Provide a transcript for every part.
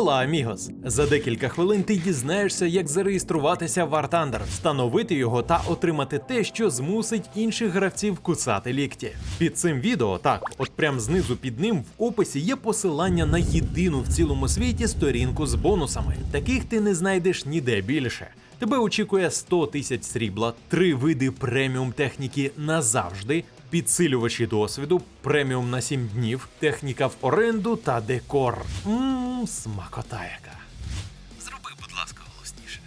Ола, амігос! За декілька хвилин ти дізнаєшся, як зареєструватися в Thunder, встановити його та отримати те, що змусить інших гравців кусати лікті. Під цим відео, так, от прям знизу під ним в описі є посилання на єдину в цілому світі сторінку з бонусами. Таких ти не знайдеш ніде більше. Тебе очікує 100 тисяч срібла, три види преміум техніки назавжди, підсилювачі досвіду, преміум на 7 днів, техніка в оренду та декор. Ммм, смакота яка. Зроби, будь ласка, голосніше.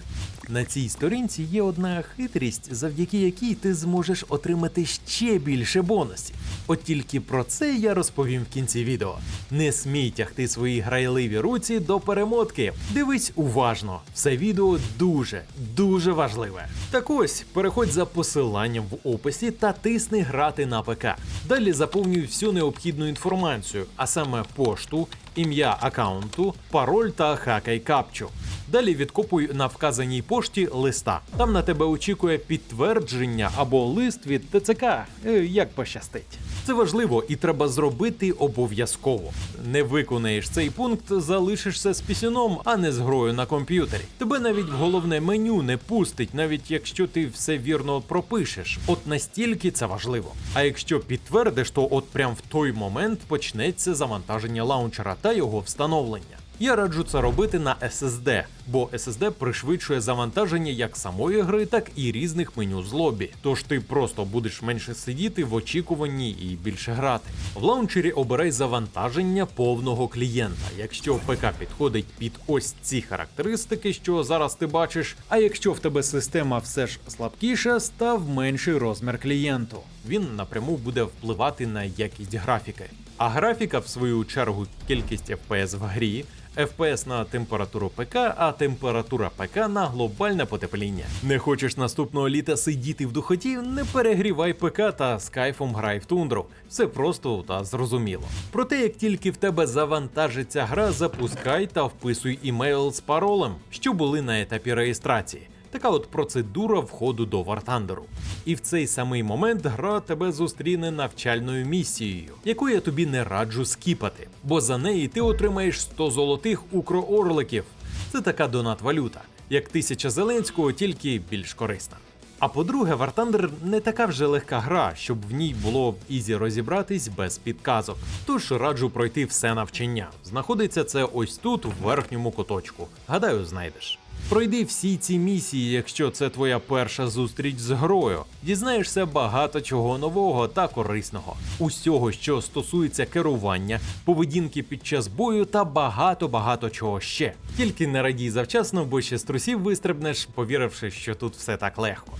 На цій сторінці є одна хитрість, завдяки якій ти зможеш отримати ще більше бонусів. От тільки про це я розповім в кінці відео. Не смій тягти свої грайливі руці до перемотки. Дивись уважно, все відео дуже, дуже важливе. Так ось, переходь за посиланням в описі та тисни грати на ПК. Далі заповнюй всю необхідну інформацію, а саме пошту, ім'я аккаунту, пароль та хакай капчу. Далі відкопуй на вказаній пошті листа. Там на тебе очікує підтвердження або лист від ТЦК, е, як пощастить. Це важливо і треба зробити обов'язково. Не виконаєш цей пункт, залишишся з пісюном, а не з грою на комп'ютері. Тебе навіть в головне меню не пустить, навіть якщо ти все вірно пропишеш. От настільки це важливо. А якщо підтвердиш, то от прям в той момент почнеться завантаження лаунчера та його встановлення. Я раджу це робити на SSD, бо SSD пришвидшує завантаження як самої гри, так і різних меню з лобі. Тож ти просто будеш менше сидіти в очікуванні і більше грати. В лаунчері обирай завантаження повного клієнта, якщо ПК підходить під ось ці характеристики, що зараз ти бачиш. А якщо в тебе система все ж слабкіша, став менший розмір клієнту. Він напряму буде впливати на якість графіки. А графіка, в свою чергу, кількість FPS в грі, FPS на температуру ПК, а температура ПК на глобальне потепління. Не хочеш наступного літа сидіти в духоті? Не перегрівай ПК та з кайфом грай в тундру. Все просто та зрозуміло. Проте, як тільки в тебе завантажиться гра, запускай та вписуй імейл з паролем, що були на етапі реєстрації. Така от процедура входу до Вартандеру. І в цей самий момент гра тебе зустріне навчальною місією, яку я тобі не раджу скіпати, бо за неї ти отримаєш 100 золотих укроорликів. Це така донат-валюта, як тисяча Зеленського, тільки більш корисна. А по-друге, Вартандер не така вже легка гра, щоб в ній було ізі розібратись без підказок. Тож раджу пройти все навчання. Знаходиться це ось тут, в верхньому куточку. Гадаю, знайдеш. Пройди всі ці місії, якщо це твоя перша зустріч з грою. Дізнаєшся багато чого нового та корисного, усього, що стосується керування, поведінки під час бою та багато багато чого ще. Тільки не радій завчасно, бо ще з трусів вистрибнеш, повіривши, що тут все так легко.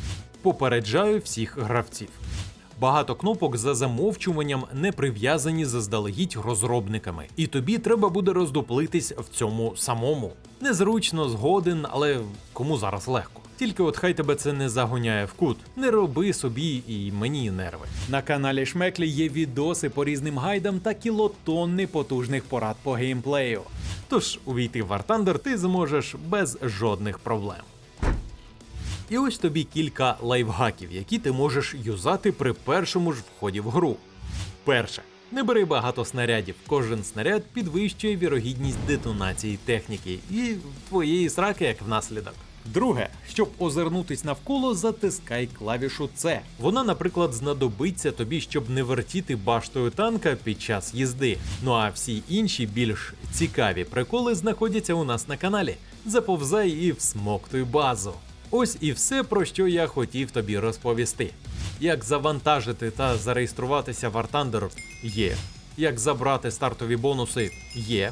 Попереджаю всіх гравців. Багато кнопок за замовчуванням не прив'язані заздалегідь розробниками, і тобі треба буде роздуплитись в цьому самому. Незручно, згоден, але кому зараз легко. Тільки от хай тебе це не загоняє в кут. Не роби собі і мені нерви. На каналі Шмеклі є відоси по різним гайдам та кілотонни потужних порад по геймплею. Тож увійти в Thunder ти зможеш без жодних проблем. І ось тобі кілька лайфхаків, які ти можеш юзати при першому ж вході в гру. Перше. Не бери багато снарядів. Кожен снаряд підвищує вірогідність детонації техніки і твоєї сраки як внаслідок. Друге, щоб озирнутись навколо, затискай клавішу С. Вона, наприклад, знадобиться тобі, щоб не вертіти баштою танка під час їзди. Ну а всі інші більш цікаві приколи знаходяться у нас на каналі. Заповзай і всмоктуй базу. Ось і все, про що я хотів тобі розповісти. Як завантажити та зареєструватися в Thunder є. Як забрати стартові бонуси є.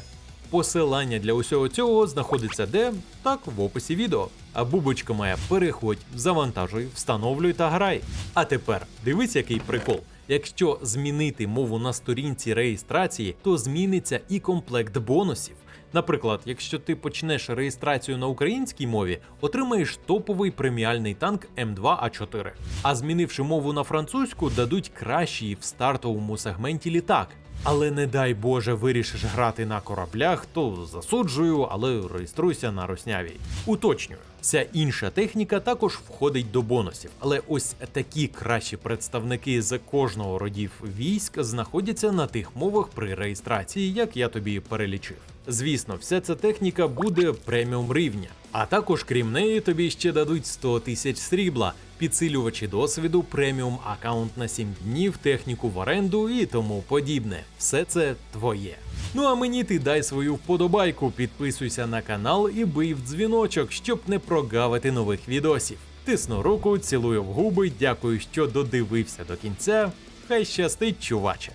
Посилання для усього цього знаходиться де? Так, в описі відео. А бубочка моя, переходь, завантажуй, встановлюй та грай. А тепер дивись, який прикол. Якщо змінити мову на сторінці реєстрації, то зміниться і комплект бонусів. Наприклад, якщо ти почнеш реєстрацію на українській мові, отримаєш топовий преміальний танк М2А4. А змінивши мову на французьку, дадуть кращий в стартовому сегменті літак. Але не дай Боже, вирішиш грати на кораблях, то засуджую, але реєструйся на руснявій. Уточнюю. Вся інша техніка також входить до бонусів, але ось такі кращі представники з кожного родів військ знаходяться на тих мовах при реєстрації, як я тобі перелічив. Звісно, вся ця техніка буде преміум рівня. А також, крім неї, тобі ще дадуть 100 тисяч срібла, підсилювачі досвіду, преміум аккаунт на 7 днів, техніку в оренду і тому подібне. Все це твоє. Ну а мені ти дай свою вподобайку, підписуйся на канал і бий в дзвіночок, щоб не прогавити нових відосів. Тисну руку, цілую в губи, дякую, що додивився до кінця. Хай щастить, чуваче!